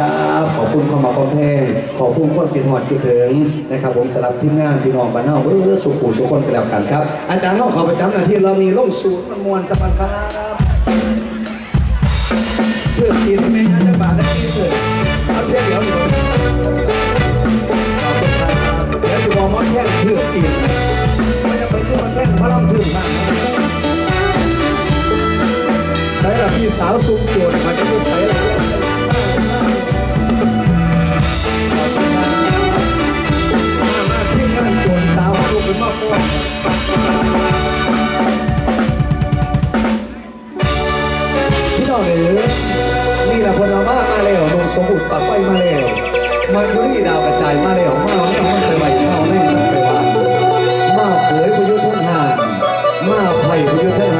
ครับ ขอบคุณความมาความแทงขอบคุณคนามเกียรติหอดคิดถึงนะครับผมสำหรับทีมงานพี่น้องบ้านเฮาเออสุขุมสุขคนกัแล้วกันครับ อาจารย์ต้องขอประจำหน้าที่เรามีร่มสูตรมวลสัมพันครับเพื่อกินไม่งั้นจะบาดได้ที่สุดเอาเพลียวเดียวเดี๋ยวสุขอกมอนแค่เพื่อกินมันจะเปเพื่อมันแค่พระรองพื้นบ้างใช้ละพี่สาวซุ้มโจรมันจะไม่ใช้ละ พี่น้องเอ๋ยนี่ละพนมามาเล้วนมสมบุตรปากไปมาเล้วมันก็นี่ดาวกระจายมาเล้วมาแล้วมันไปไหวมาเล่นไปว่ามาเขยพยุทธ์ท่านหานมาไผ่พยุทธ์ท่าน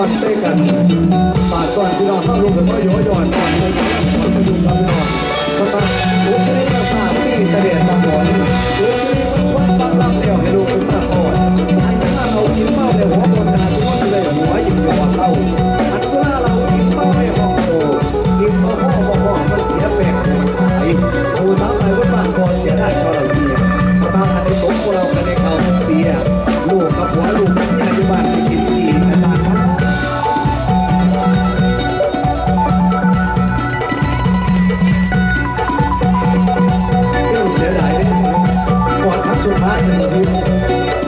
อนเต้กันปาดก่อนพี่น้องเข้าลงกับพ่อโยยอนก่อนเลยนกับคนจะดูครับพี่น้องก็ตั้งลูกที่นี่ก็ามที่เสด็จตามหอนลูกที่นี่ก็วัดบางลำเดี่ยวให้ลูกขึ้นมาก่อนตายข้าเรากินเมาใวหัวบนนาทุกคนเลยหัวหยิบหัวเศร้าอันข้าเรากินเมายนห้องโตกินพ่อพ่อพ่อพ่อมันเสียแปลกไอ้โอ้สามไปวัดบางกอเสียได้ก็เราเบียร์ตามอันนี้สมพวกเรากันในเขาเบียร์ลูกกับหัวลูก mais uma vez.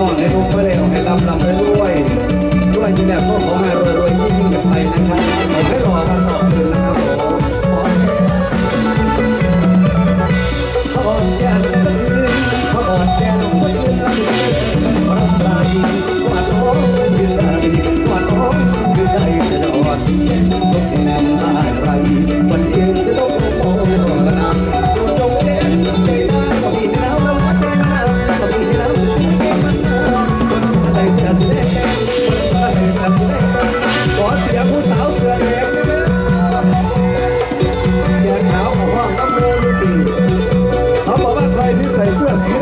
น้องให้ผมเพื่อได้ออกให้ลำลำไปลูก ว่า